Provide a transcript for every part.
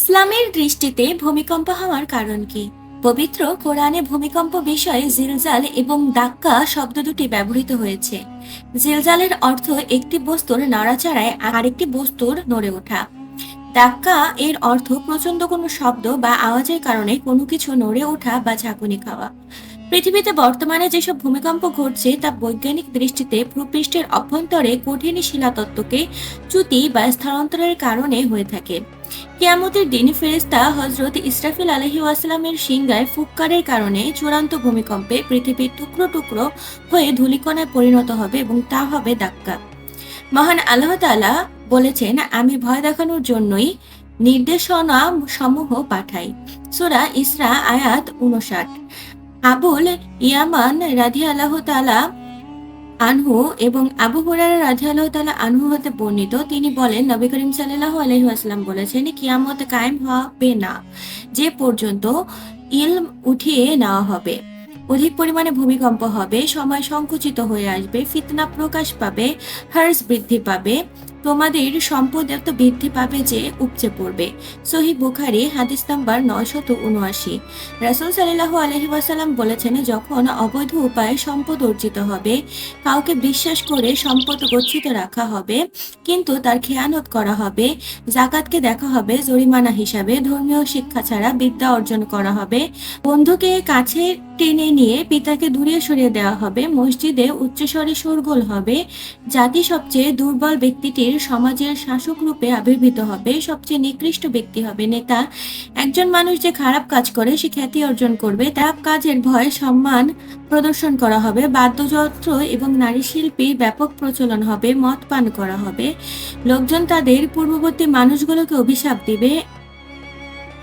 ইসলামের দৃষ্টিতে ভূমিকম্প হওয়ার কারণ কি? পবিত্র কোরআনে ভূমিকম্প বিষয়ে জিলজাল এবং দাক্কা শব্দ দুটি ব্যবহৃত হয়েছে। জিলজালের অর্থ একটি বস্তুর নাড়াচাড়ায় আরেকটি বস্তুর নড়ে ওঠা। দাক্কা এর অর্থ প্রচণ্ড কোনো শব্দ বা আওয়াজের কারণে কোনো কিছু নড়ে ওঠা বা ঝাঁকুনি খাওয়া। পৃথিবীতে বর্তমানে যেসব ভূমিকম্প ঘটছে তা বৈজ্ঞানিক দৃষ্টিতে ভূপৃষ্ঠের অভ্যন্তরে কঠিন শিলাতত্ত্বকে চ্যুতি বা স্থানান্তরের কারণে হয়ে থাকে। কিয়ামতের দিন ফেরেস্তা হজরত ইসরাফিল আলহি ওয়াসালামের সিংগায় ফুৎকারের কারণে চূড়ান্ত ভূমিকম্পে পৃথিবীর টুকরো টুকরো হয়ে ধূলিকণায় পরিণত হবে এবং তা হবে দাক্কা মহান আল্লাহ তাআলা বলেছেন, আমি ভয় দেখানোর জন্যই নির্দেশনা সমূহ পাঠাই। সূরা ইসরা আয়াত উনষাট আবুল, ইয়ামান রাধি আল্লাহ তালা আনহু এবং আবু হুরারা রাধি আল্লাহ তালা আনহু হতে বর্ণিত। তিনি বলেন, নবী করিম সাল্লাহ আলহিহাস্লাম বলেছেন, কিয়ামত কায়েম হবে না, যে পর্যন্ত ইলম উঠিয়ে নেওয়া হবে। অধিক পরিমাণে ভূমিকম্প হবে, সময় সংকুচিত হয়ে আসবে, ফিতনা প্রকাশ পাবে, হার্স বৃদ্ধি পাবে তোমাদের সম্পদ এত বৃদ্ধি পাবে যে উপচে পড়বে। সহি বুখারি, হাদিস নাম্বার নয়শত উনআশি। রাসুল সাল্লাহ আলহি ওয়াসাল্লাম বলেছেন, যখন অবৈধ উপায়ে সম্পদ অর্জিত হবে, কাউকে বিশ্বাস করে সম্পদ গচ্ছিত রাখা হবে, কিন্তু তার খেয়ানত করা হবে, জাকাতকে দেখা হবে জরিমানা হিসাবে, ধর্মীয় শিক্ষা ছাড়া বিদ্যা অর্জন করা হবে, বন্ধুকে কাছে টেনে নিয়ে পিতাকে দূরে সরিয়ে দেওয়া হবে। মসজিদে উচ্চস্বরে শোরগোল হবে। জাতি সবচেয়ে দুর্বল ব্যক্তিটির সমাজের শাসক রূপে আবির্ভূত হবে। সবচেয়ে নিকৃষ্ট ব্যক্তি হবে নেতা। একজন মানুষ যে খারাপ কাজ করে, সে খ্যাতি অর্জন করবে। তার কাজের ভয়ে সম্মান প্রদর্শন করা হবে। বাদ্যযন্ত্র এবং নারী শিল্পীর ব্যাপক প্রচলন হবে। মদ পান করা হবে। লোকজন তাদের পূর্ববর্তী মানুষগুলোকে অভিশাপ দিবে।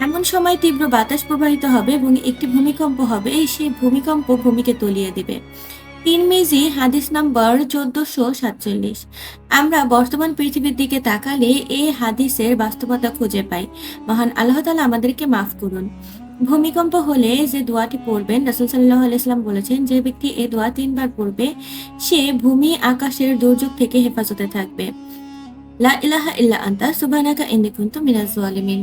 এমন সময় তীব্র বাতাস প্রবাহিত হবে এবং একটি ভূমিকম্প হবে। সেই ভূমিকম্প ভূমিকে তলিয়ে দিবে। তিরমিজি হাদিস নম্বর চোদ্দশো সাতচল্লিশ। আমরা বর্তমান পৃথিবীর দিকে তাকালে এই হাদিসের বাস্তবতা খুঁজে পাই। মহান আল্লাহ তালা আমাদেরকে মাফ করুন। ভূমিকম্প হলে যে দোয়াটি পড়বেন, রাসুল সাল্লাহ আলাইসলাম বলেছেন, যে ব্যক্তি এ দোয়া তিনবার পড়বে, সে ভূমি আকাশের দুর্যোগ থেকে হেফাজতে থাকবে। লা ইলাহা ইল্লা আন্তা, সুবহানাকা ইন্নী কুনতু মিনাজ জালিমিন